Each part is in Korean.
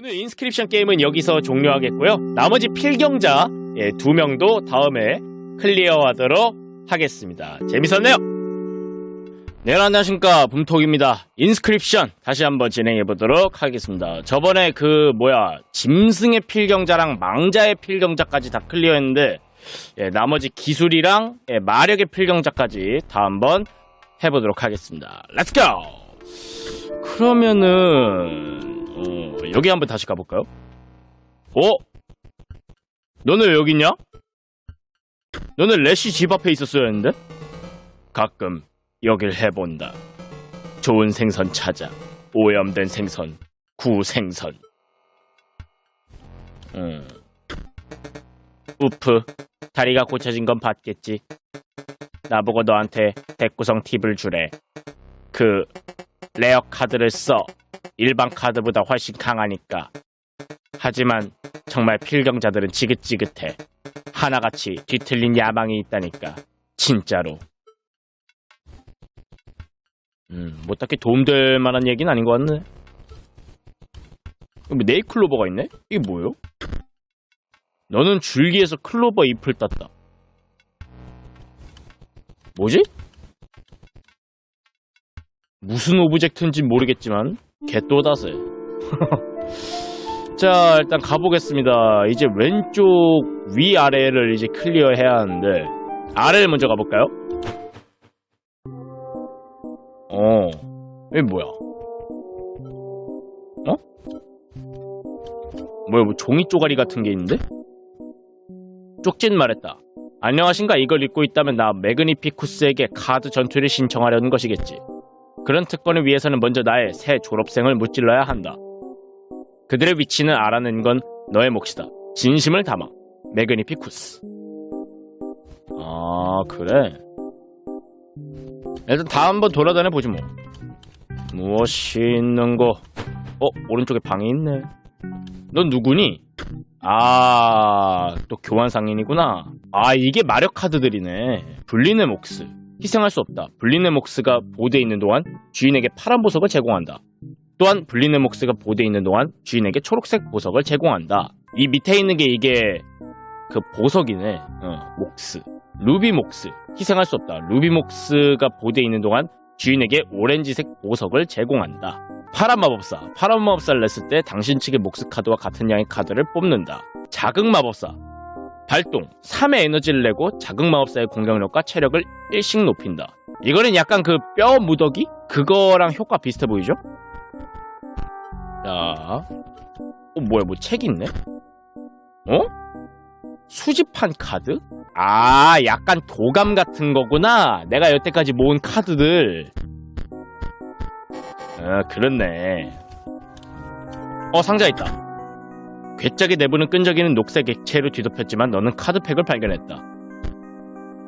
오늘 인스크립션 게임은 여기서 종료하겠고요. 나머지 필경자 예, 두 명도 다음에 클리어하도록 하겠습니다. 재밌었네요. 네, 안녕하십니까. 붐톡입니다. 인스크립션 다시 한번 진행해 보도록 하겠습니다. 저번에 그 뭐야 짐승의 필경자랑 망자의 필경자까지 다 클리어했는데 예, 나머지 기술이랑 예, 마력의 필경자까지 다 한번 해보도록 하겠습니다. 렛츠 고! 그러면은 어, 여기 한번 다시 가볼까요? 어? 너는 왜 여기 있냐? 너는 레시 집 앞에 있었어야 했는데? 가끔 여길 해본다. 좋은 생선 찾아. 오염된 생선. 구생선. 음. 우프. 다리가 고쳐진 건 봤겠지. 나보고 너한테 백구성 팁을 주래. 그 레어 카드를 써. 일반 카드보다 훨씬 강하니까. 하지만 정말 필경자들은 지긋지긋해. 하나같이 뒤틀린 야망이 있다니까. 진짜로. 음, 뭐 딱히 도움될 만한 얘기는 아닌 것 같네. 여기 네이 클로버가 있네? 이게 뭐예요? 너는 줄기에서 클로버 잎을 땄다. 뭐지? 무슨 오브젝트인지 모르겠지만 개또다세. 자, 일단 가보겠습니다. 이제 왼쪽 위아래를 이제 클리어 해야 하는데 아래를 먼저 가볼까요? 어, 이게 뭐야? 어? 뭐야, 뭐 종이 쪼가리 같은 게 있는데? 쪽진 말했다. 안녕하신가 이걸 읽고 있다면 나 매그니피쿠스에게 카드 전투를 신청하려는 것이겠지. 그런 특권을 위해서는 먼저 나의 새 졸업생을 무찔러야 한다. 그들의 위치는 알아낸 건 너의 몫이다. 진심을 담아. 매그니피쿠스. 아, 그래. 일단 다 한번 돌아다녀 보지 뭐. 무엇이 있는 거? 어, 오른쪽에 방이 있네. 넌 누구니? 아, 또 교환 상인이구나. 아, 이게 마력 카드들이네. 불린의 몫스. 희생할 수 없다. 블린의 몫스가 보드에 있는 동안 주인에게 파란 보석을 제공한다. 또한 블린의 몫스가 보드에 있는 동안 주인에게 초록색 보석을 제공한다. 이 밑에 있는 게 이게 그 보석이네. 어, 몫스. 루비 몫스. 희생할 수 없다. 루비 몫스가 보드에 있는 동안 주인에게 오렌지색 보석을 제공한다. 파란 마법사. 파란 마법사를 냈을 때 당신 측의 몫스 카드와 같은 양의 카드를 뽑는다. 자극 마법사. 발동 3의 에너지를 내고 자극 마법사의 공격력과 체력을 1씩 높인다. 이거는 약간 그 뼈 무더기? 그거랑 효과 비슷해 보이죠? 자, 어 뭐야 뭐 책 있네? 어? 수집한 카드? 아, 약간 도감 같은 거구나. 내가 여태까지 모은 카드들. 아, 그렇네. 어, 상자 있다. 괴짝이 내부는 끈적이는 녹색 액체로 뒤덮였지만 너는 카드팩을 발견했다.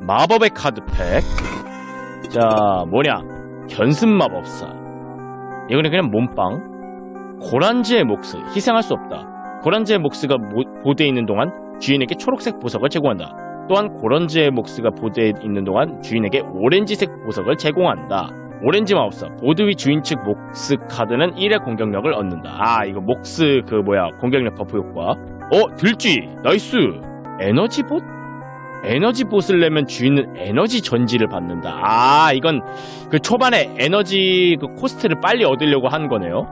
마법의 카드팩. 자, 뭐냐? 견습 마법사. 이거는 그냥 몸빵. 고란지의 몫스. 희생할 수 없다. 고란지의 몫스가 모- 보드에 있는 동안 주인에게 초록색 보석을 제공한다. 또한 고란지의 몫스가 보드에 있는 동안 주인에게 오렌지색 보석을 제공한다. 오렌지 마법사 보드 위 주인 측 몫스 카드는 1의 공격력을 얻는다. 아 이거 몫스 그 뭐야 공격력 버프 효과. 어 들쥐 나이스. 에너지 봇? 에너지 봇을 내면 주인은 에너지 전지를 받는다. 아 이건 그 초반에 에너지 그 코스트를 빨리 얻으려고 한 거네요.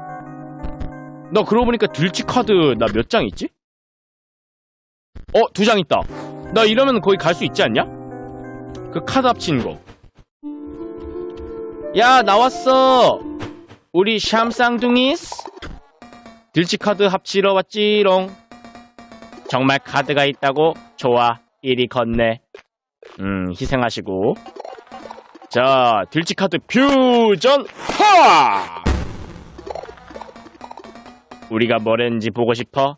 나 그러고 보니까 들쥐 카드 나 몇 장 있지? 어 두 장 있다. 나 이러면 거기 갈 수 있지 않냐? 그 카드 합친 거. 야 나왔어. 우리 샴쌍둥이스. 들치 카드 합치러 왔지롱. 정말 카드가 있다고 좋아. 이리 건네. 음 희생하시고. 자 들치 카드 퓨전 하 우리가 뭘 했는지 보고 싶어?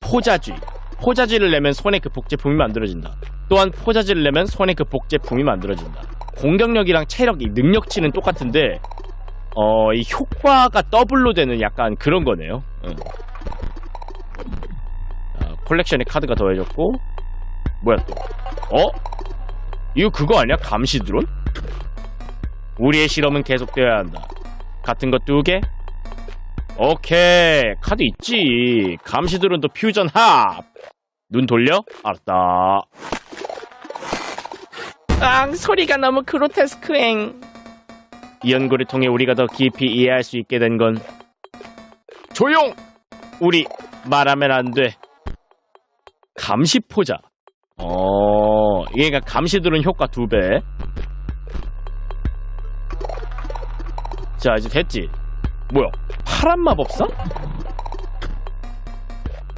포자쥐 포자쥐를 내면 손에 그 복제품이 만들어진다. 또한 포자쥐를 내면 손에 그 복제품이 만들어진다 공격력이랑 체력이 능력치는 똑같은데 어 이 효과가 더블로 되는 약간 그런 거네요. 응. 자, 콜렉션에 카드가 더해졌고 뭐야 또? 어? 이거 그거 아니야? 감시 드론? 우리의 실험은 계속되어야 한다. 같은 것 두 개? 오케이 카드 있지 감시 드론도 퓨전 합 눈 돌려? 알았다 앙 소리가 너무 그로테스크행 이 연구를 통해 우리가 더 깊이 이해할 수 있게 된 건 조용! 우리 말하면 안 돼 감시포자 어 얘가 감시드론 효과 두 배 자 이제 됐지 뭐야 파란 마법사?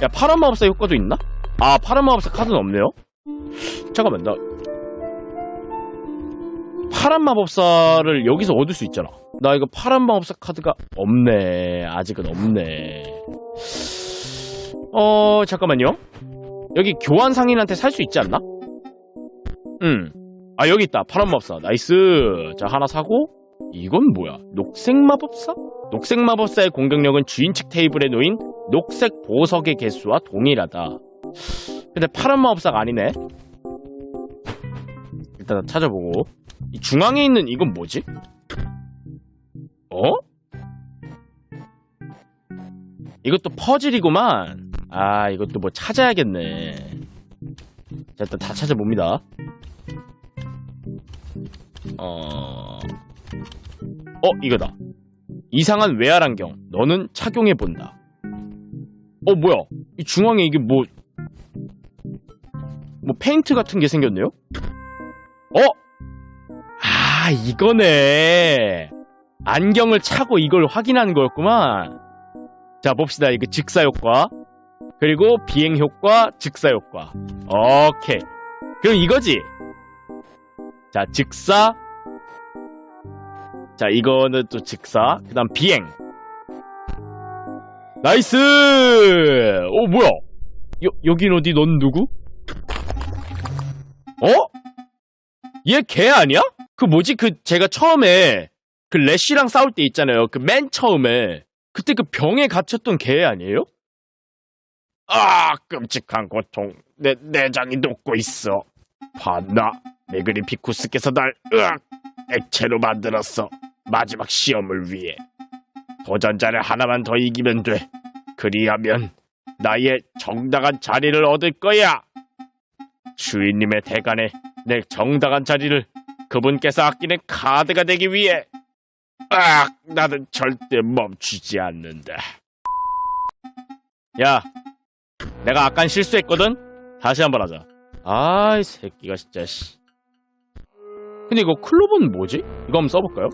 야 파란 마법사 효과도 있나? 아 파란 마법사 카드는 없네요 잠깐만 나 파란 마법사를 여기서 얻을 수 있잖아 나 이거 파란 마법사 카드가 없네 아직은 없네 어 잠깐만요 여기 교환 상인한테 살 수 있지 않나? 응아 여기 있다 파란 마법사 나이스 자 하나 사고 이건 뭐야 녹색 마법사? 녹색 마법사의 공격력은 주인 측 테이블에 놓인 녹색 보석의 개수와 동일하다. 근데 파란 마법사가 아니네. 일단 찾아보고. 이 중앙에 있는 이건 뭐지? 어? 이것도 퍼즐이구만. 아, 이것도 뭐 찾아야겠네. 자, 일단 다 찾아봅니다. 어, 어, 이거다. 이상한 외알 안경. 너는 착용해 본다. 어 뭐야? 이 중앙에 이게 뭐? 뭐 페인트 같은 게 생겼네요? 어? 아 이거네. 안경을 차고 이걸 확인하는 거였구만. 자 봅시다. 이거 직사 효과. 그리고 비행 효과, 직사 효과. 오케이. 그럼 이거지. 자 직사, 자, 이거는 또 직사. 그 다음 비행. 나이스! 오, 뭐야? 여, 여긴 어디, 넌 누구? 어? 얘걔 아니야? 그 뭐지? 그, 제가 처음에, 그 래쉬랑 싸울 때 있잖아요. 그 맨 처음에. 그때 그 병에 갇혔던 걔 아니에요? 아, 끔찍한 고통. 내, 내장이 녹고 있어. 봤나? 네그리피쿠스께서 날, 으악! 액체로 만들었어. 마지막 시험을 위해. 도전자를 하나만 더 이기면 돼. 그리하면 나의 정당한 자리를 얻을 거야. 주인님의 대간에 내 정당한 자리를 그분께서 아끼는 카드가 되기 위해. 아, 나는 절대 멈추지 않는다. 야, 내가 아깐 실수했거든. 다시 한번 하자. 아이 새끼가 진짜 씨. 근데 이거 클로버는 뭐지? 이거 한번 써볼까요?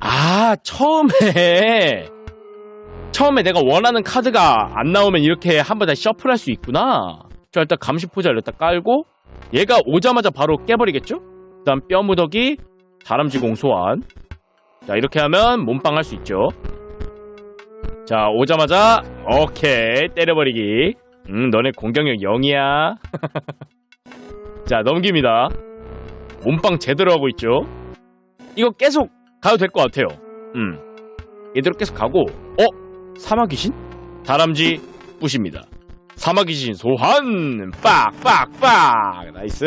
아, 처음에, 처음에 내가 원하는 카드가 안 나오면 이렇게 한번 다시 셔플할 수 있구나. 자, 일단 감시포자를 일단 깔고, 얘가 오자마자 바로 깨버리겠죠? 그 다음 뼈무더기, 다람쥐 공 소환. 자, 이렇게 하면 몸빵 할 수 있죠. 자, 오자마자, 오케이, 때려버리기. 음, 너네 공격력 0이야. 자, 넘깁니다. 몸빵 제대로 하고 있죠. 이거 계속 가도 될 것 같아요. 음. 얘대로 계속 가고, 어? 사마귀신? 다람쥐 부십니다. 사마귀신 소환! 빡! 빡! 빡! 나이스!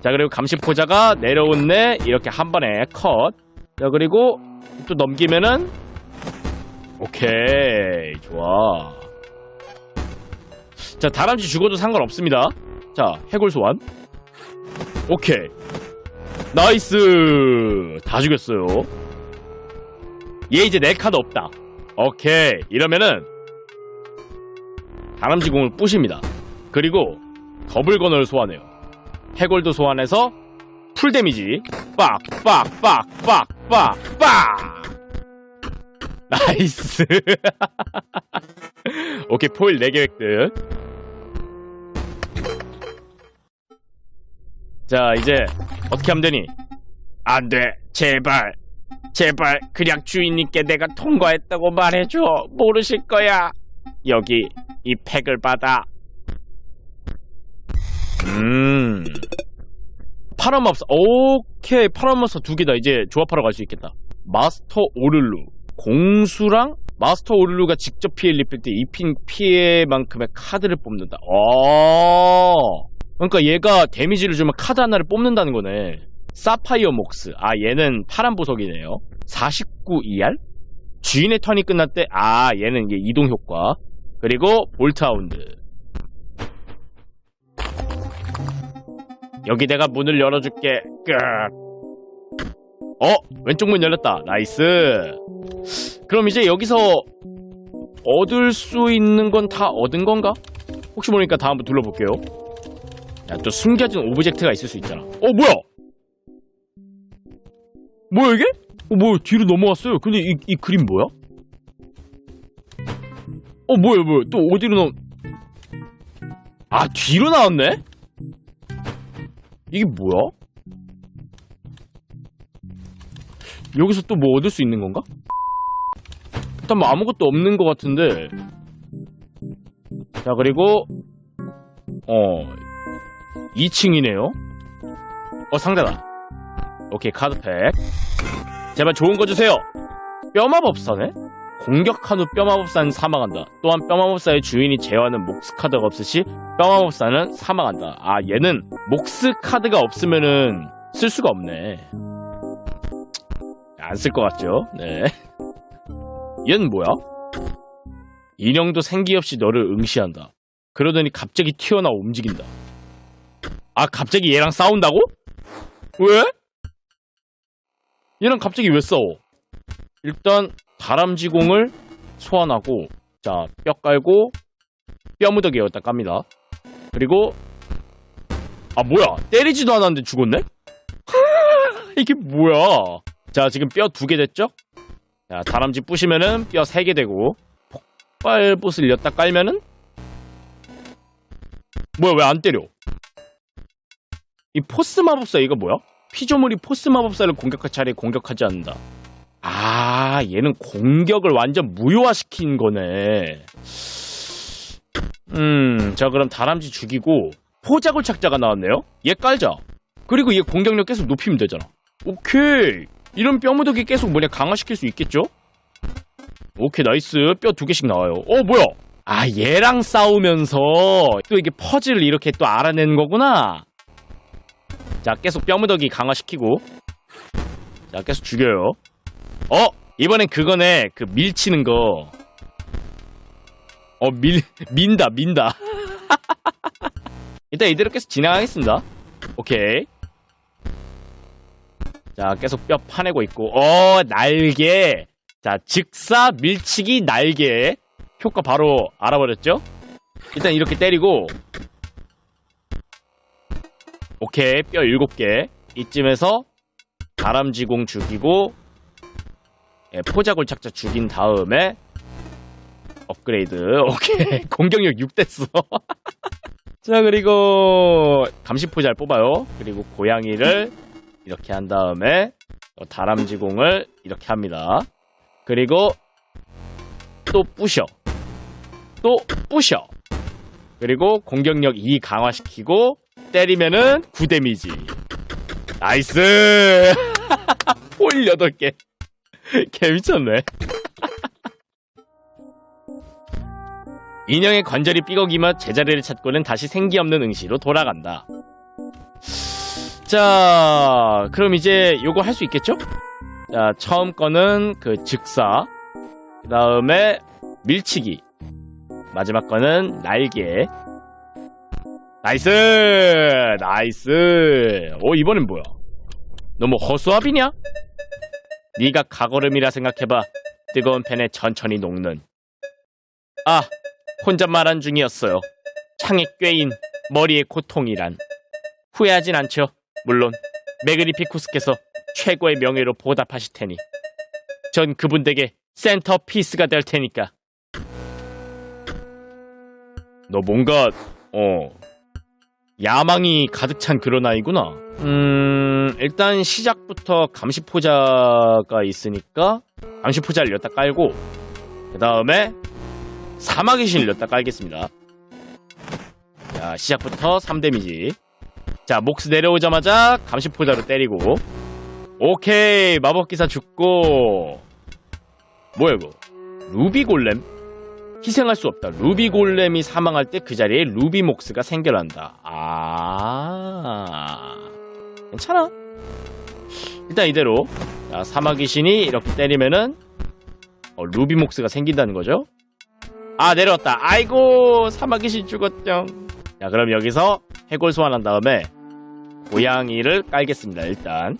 자, 그리고 감시포자가 내려온 내 이렇게 한 번에 컷. 자, 그리고 또 넘기면은, 오케이. 좋아. 자, 다람쥐 죽어도 상관없습니다. 자, 해골 소환. 오케이. 나이스! 다 죽였어요. 얘 이제 내 카드 없다. 오케이. 이러면은, 다람쥐공을 부십니다. 그리고, 더블 건을 소환해요. 해골도 소환해서, 풀 데미지. 빡, 빡, 빡, 빡, 빡, 빡! 나이스. 오케이, 포일 4개 획득. 자, 이제 어떻게 하면 되니? 안 돼. 제발. 제발 그냥 주인님께 내가 통과했다고 말해줘. 모르실 거야. 여기 이 팩을 받아. 음. 파라마법사. 오케이. 파라마법사 두 개다. 이제 조합하러 갈 수 있겠다. 마스터 오를루. 공수랑 마스터 오를루가 직접 피해를 입힐 때 입힌 피해만큼의 카드를 뽑는다. 어. 그러니까 얘가 데미지를 주면 카드 하나를 뽑는다는 거네. 사파이어 목스. 아, 얘는 파란 보석이네요. 49 ER? 주인의 턴이 때, 아, 얘는 이게 이동 효과. 그리고 볼트하운드. 여기 내가 문을 열어줄게. 끝. 어, 왼쪽 문 열렸다. 나이스. 그럼 이제 여기서 얻을 수 있는 건 다 얻은 건가? 혹시 모르니까 다음 번 둘러볼게요. 야, 또 숨겨진 오브젝트가 있을 수 있잖아. 어, 뭐야? 뭐야, 이게? 어, 뭐야, 뒤로 넘어왔어요. 근데 이, 이 그림 뭐야? 어, 뭐야, 뭐야. 또 어디로 넘... 아, 뒤로 나왔네? 이게 뭐야? 여기서 또 뭐 얻을 수 있는 건가? 일단 뭐 아무것도 없는 것 같은데. 자, 그리고, 어, 2층이네요. 어, 상자다. 오케이, 카드팩. 제발 좋은 거 주세요. 뼈마법사네? 공격한 후 뼈마법사는 사망한다. 또한 뼈마법사의 주인이 제어하는 목스 카드가 없으시 뼈마법사는 사망한다. 아, 얘는 목스 카드가 없으면은 쓸 수가 없네. 안 쓸 것 같죠? 네. 얘는 뭐야? 인형도 생기 없이 너를 응시한다. 그러더니 갑자기 튀어나와 움직인다. 아, 갑자기 얘랑 싸운다고? 왜? 얘랑 갑자기 왜 싸워? 일단 다람쥐공을 소환하고 자, 뼈 깔고 뼈무더기 여기다 깝니다. 그리고 아, 뭐야? 때리지도 않았는데 죽었네? 이게 뭐야? 자, 지금 뼈 두 개 됐죠? 자, 다람쥐 부시면은 뼈 세 개 되고 폭발봇을 엿다 깔면은 뭐야 왜 안 때려? 이 포스 마법사 이거 뭐야? 피조물이 포스 마법사를 공격할 차례에 공격하지 않는다. 아, 얘는 공격을 완전 무효화시킨 거네. 음, 자 그럼 다람쥐 죽이고 포자골 착자가 나왔네요. 얘 깔자. 그리고 얘 공격력 계속 높이면 되잖아. 오케이. 이런 뼈무더기 계속 뭐냐 강화시킬 수 있겠죠? 오케이 나이스 뼈 두 개씩 나와요 어 뭐야 아 얘랑 싸우면서 또 이게 퍼즐을 이렇게 또 알아내는 거구나 자 계속 뼈무더기 강화시키고 자 계속 죽여요 어? 이번엔 그거네. 그 밀치는 거 어 밀 민다 민다. 일단 이대로 계속 진행하겠습니다. 오케이. 자, 계속 뼈 파내고 있고, 어, 날개. 자, 즉사, 밀치기, 날개. 효과 바로 알아버렸죠? 일단 이렇게 때리고, 오케이, 뼈 7개. 이쯤에서 다람쥐공 죽이고, 예, 포자골 착자 죽인 다음에, 업그레이드. 오케이. 공격력 6 됐어. 자, 그리고, 감시포자를 뽑아요. 그리고 고양이를, 이렇게 한 다음에 어, 다람쥐공을 이렇게 합니다. 그리고 또 부셔. 또 부셔. 그리고 공격력 2 강화시키고 때리면은 9 데미지. 나이스! 홀 8개. 개 미쳤네. 인형의 관절이 삐걱이며 제자리를 찾고는 다시 생기 없는 응시로 돌아간다. 자, 그럼 이제 요거 할 수 있겠죠? 자, 처음 거는 그 즉사. 그 다음에 밀치기. 마지막 거는 날개. 나이스! 나이스! 오, 이번엔 뭐야? 너무 허수아비냐? 네가 가거름이라 생각해봐. 뜨거운 팬에 천천히 녹는. 아, 혼자 말한 중이었어요. 창에 꿰인 머리의 고통이란. 후회하진 않죠. 물론 메그리피쿠스께서 최고의 명예로 보답하실 테니 전 그분 에게 센터 피스가 될 테니까 너 뭔가 어 야망이 가득 찬 그런 아이구나 음 일단 시작부터 감시포자가 있으니까 감시포자를 여기다 깔고 그 다음에 사마귀 신을 여기다 깔겠습니다 자 시작부터 3데미지 자, 몫 내려오자마자 감시포자로 때리고. 오케이, 마법기사 죽고. 뭐야, 이거? 루비 골렘? 희생할 수 없다. 루비 골렘이 사망할 때 그 자리에 루비 몫가 생겨난다. 아. 괜찮아. 일단 이대로 자, 사마귀 신이 이렇게 때리면은 어, 루비 목스가 생긴다는 거죠. 아 내려왔다. 아이고 사마귀 신 죽었죠. 자 그럼 여기서 해골 소환한 다음에 고양이를 깔겠습니다. 일단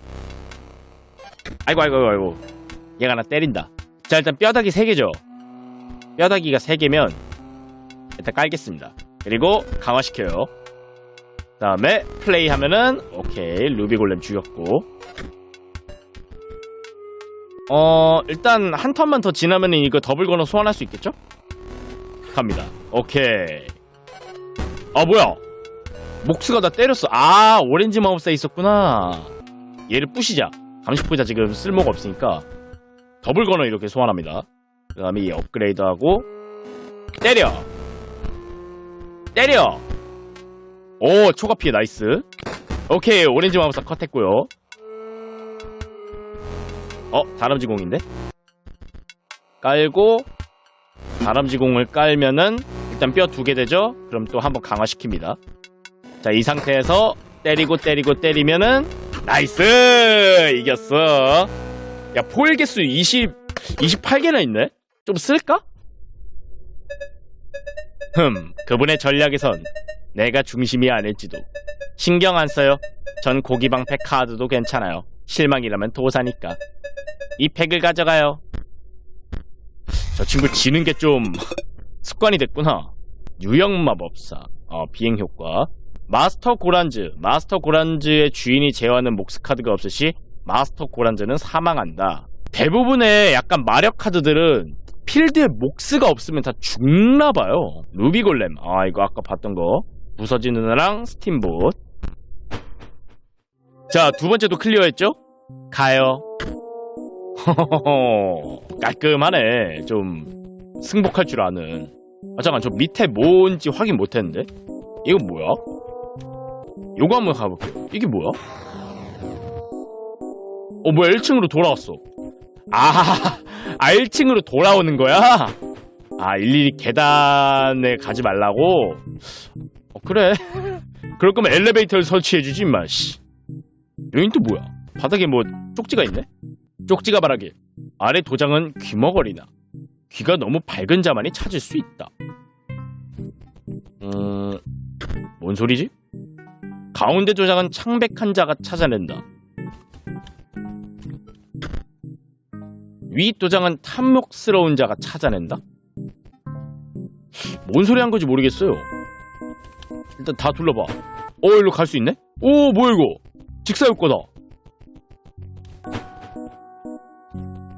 아이고 아이고 아이고, 얘가 나 때린다. 자 일단 뼈다귀 3개죠. 뼈다귀가 3개면 일단 깔겠습니다. 그리고 강화시켜요. 다음에 플레이 하면은 오케이 루비 골렘 죽였고. 어 일단 한 턴만 더 지나면은 이거 더블 건너 소환할 수 있겠죠? 갑니다. 오케이. 아 뭐야? 목스가 나 때렸어. 아 오렌지 마법사 있었구나. 얘를 부시자. 감식부자. 지금 쓸모가 없으니까. 더블 건너 이렇게 소환합니다 그 다음에 얘 업그레이드하고 때려! 때려! 오 초과 피해 나이스. 오케이 오렌지 마법사 컷했고요. 어 다람쥐공인데? 깔고 다람쥐공을 깔면은 일단 뼈 두 개 되죠? 그럼 또 한번 강화시킵니다. 자 이 상태에서 때리고 때리고 때리면은 나이스! 이겼어. 야 포일 개수 20 28개나 있네 좀 쓸까? 흠 그분의 전략에선 내가 중심이 아닐지도. 신경 안 써요. 전 고기방패 카드도 괜찮아요. 실망이라면 도사니까. 이 팩을 가져가요. 저 친구 지는 게 좀 습관이 됐구나. 유형마법사. 어, 비행 효과. 마스터 고란즈. 마스터 고란즈의 주인이 제어하는 몫 카드가 없으시 마스터 고란즈는 사망한다. 대부분의 약간 마력 카드들은 필드에 몫가 없으면 다 죽나 봐요. 루비골렘. 아, 이거 아까 봤던 거. 부서진 누나랑 스팀봇. 자, 두 번째도 클리어했죠? 가요. 깔끔하네. 좀 승복할 줄 아는. 아, 잠깐, 저 밑에 뭔지 확인 못 했는데? 이거 뭐야? 요거 한번 가볼게요. 이게 뭐야? 어, 뭐야, 1층으로 돌아왔어. 아, 아, 1층으로 돌아오는 거야? 아, 일일이 계단에 가지 말라고? 어, 그래. 그럴 거면 엘리베이터를 설치해주지, 임마, 씨. 여긴 또 뭐야? 바닥에 뭐, 쪽지가 있네? 쪽지가 말하길. 아래 도장은 귀머거리나. 귀가 너무 밝은 자만이 찾을 수 있다. 음, 뭔 소리지? 가운데 도장은 창백한 자가 찾아낸다. 위 도장은 탐욕스러운 자가 찾아낸다? 뭔 소리 한 건지 모르겠어요. 일단 다 둘러봐. 어, 일로 갈 수 있네? 오, 뭐야, 이거? 직사효과다.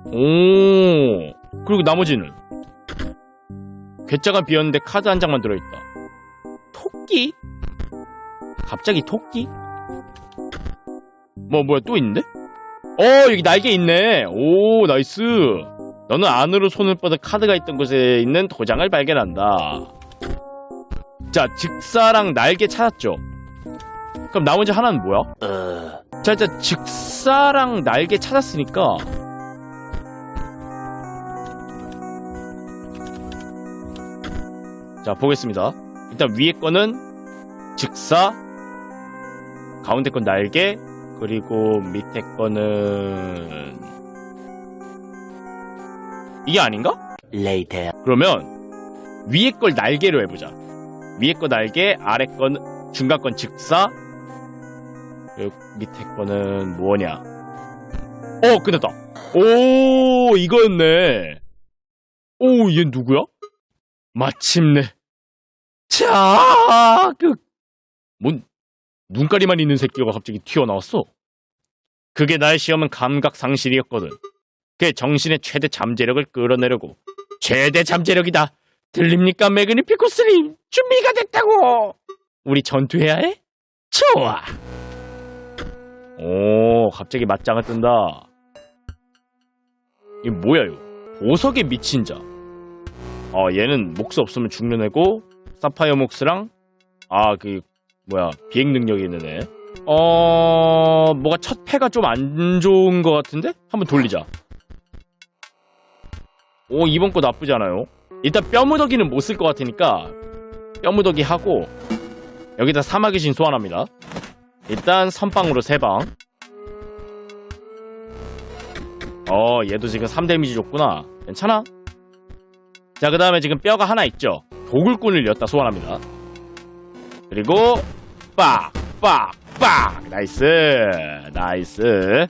오, 그리고 나머지는? 괴짜가 비었는데 카드 한 장만 들어있다. 토끼? 갑자기 토끼? 뭐, 뭐야, 또 있는데? 어, 여기 날개 있네. 오, 나이스. 너는 안으로 손을 뻗은 카드가 있던 곳에 있는 도장을 발견한다. 자, 직사랑 날개 찾았죠? 그럼 나머지 하나는 뭐야? 자, 일단 직사랑 날개 찾았으니까 자, 보겠습니다. 일단 위에 거는 직사, 가운데 건 날개, 그리고 밑에 거는 이게 아닌가? later. 그러면 위에 걸 날개로 해보자. 위에 거 날개, 아래 건 중간 건 직사, 그리고 밑에 거는 뭐냐? 어, 끝났다. 오, 이거였네. 오, 얘 누구야? 마침내. 자, 그, 뭔, 눈가리만 있는 새끼가 갑자기 튀어나왔어. 그게 나의 시험은 감각 상실이었거든. 그의 정신의 최대 잠재력을 끌어내려고. 최대 잠재력이다. 들립니까, 매그니피코스님? 준비가 됐다고! 우리 전투해야 해? 좋아! 오, 갑자기 맞짱을 뜬다. 이게 뭐야, 이거? 보석에 미친 자. 어, 얘는 몫 없으면 죽는 애고, 사파이어 몫이랑, 아, 그, 뭐야, 비행 능력이 있는 애. 어, 뭐가 첫 패가 좀 안 좋은 것 같은데? 한번 돌리자. 오, 이번 거 나쁘지 않아요. 일단 뼈무더기는 못 쓸 것 같으니까, 뼈무더기 하고, 여기다 사마귀신 소환합니다. 일단 선빵으로 3방. 어, 얘도 지금 3데미지 줬구나. 괜찮아? 자, 그 다음에 지금 뼈가 하나 있죠? 도굴꾼을 였다 소환합니다. 그리고, 빡! 빡! 빡! 나이스! 나이스!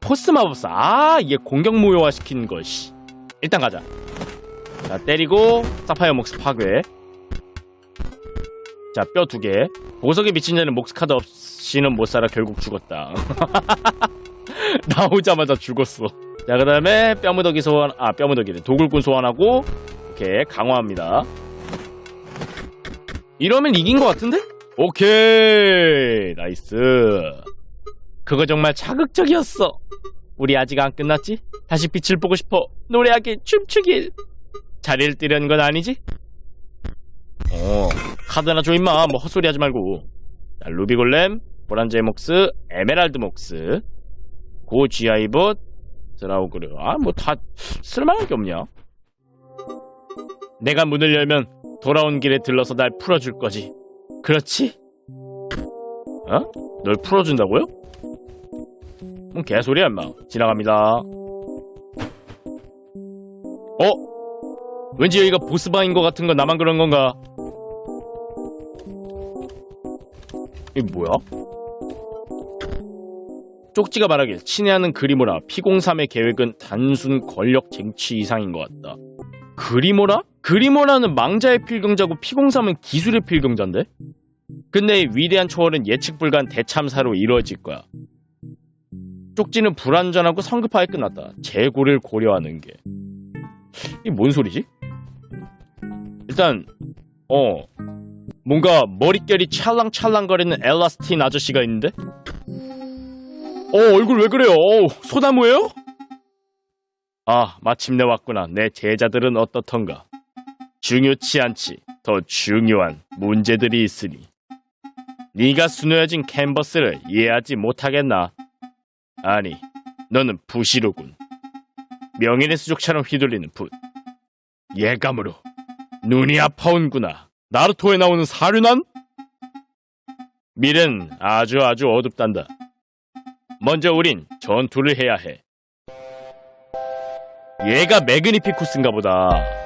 포스 마법사. 아, 얘 공격 무효화 시킨 거, 씨. 일단 가자. 자, 때리고, 사파이어 목스 파괴. 자, 뼈 두 개. 보석에 미친 자는 목스 카드 없이는 못 살아 결국 죽었다. 나오자마자 죽었어. 자, 그 다음에 뼈무더기 소환, 아, 뼈무더기래. 도굴꾼 소환하고, 오케이, 강화합니다. 이러면 이긴 것 같은데? 오케이, 나이스. 그거 정말 자극적이었어. 우리 아직 안 끝났지? 다시 빛을 보고 싶어. 노래하기, 춤추길. 자리를 뜨려는 건 아니지? 어, 카드나 줘 임마. 뭐 헛소리 하지 말고. 자, 루비골렘, 보란제 목스, 에메랄드 목스, 고 GI봇, 드라우그르. 아, 뭐 다 쓸만한 게 없냐? 내가 문을 열면 돌아온 길에 들러서 날 풀어줄 거지. 그렇지? 어? 널 풀어준다고요? 뭔 개소리야, 임마. 지나갑니다. 어? 왠지 여기가 보스방인 것 같은 건 나만 그런 건가? 이게 뭐야? 쪽지가 말하길 친애하는 그리모라 피공삼의 계획은 단순 권력 쟁취 이상인 것 같다. 그리모라? 그리모라는 망자의 필경자고 피공삼은 기술의 필경자인데? 근데 이 위대한 초월은 예측 불가한 대참사로 이루어질 거야. 쪽지는 불완전하고 성급하게 끝났다. 재고를 고려하는 게. 이게 뭔 소리지? 일단, 어, 뭔가 머릿결이 찰랑찰랑거리는 엘라스틴 아저씨가 있는데? 어, 얼굴 왜 그래요? 어, 소나무예요? 아, 마침내 왔구나. 내 제자들은 어떻던가? 중요치 않지. 더 중요한 문제들이 있으니. 네가 수놓여진 캔버스를 이해하지 못하겠나? 아니, 너는 부시로군. 명인의 수족처럼 휘둘리는 붓. 예감으로 눈이 아파온구나. 나루토에 나오는 사륜한? 미래는 아주 아주 어둡단다. 먼저 우린 전투를 해야 해. 얘가 매그니피쿠스인가 보다.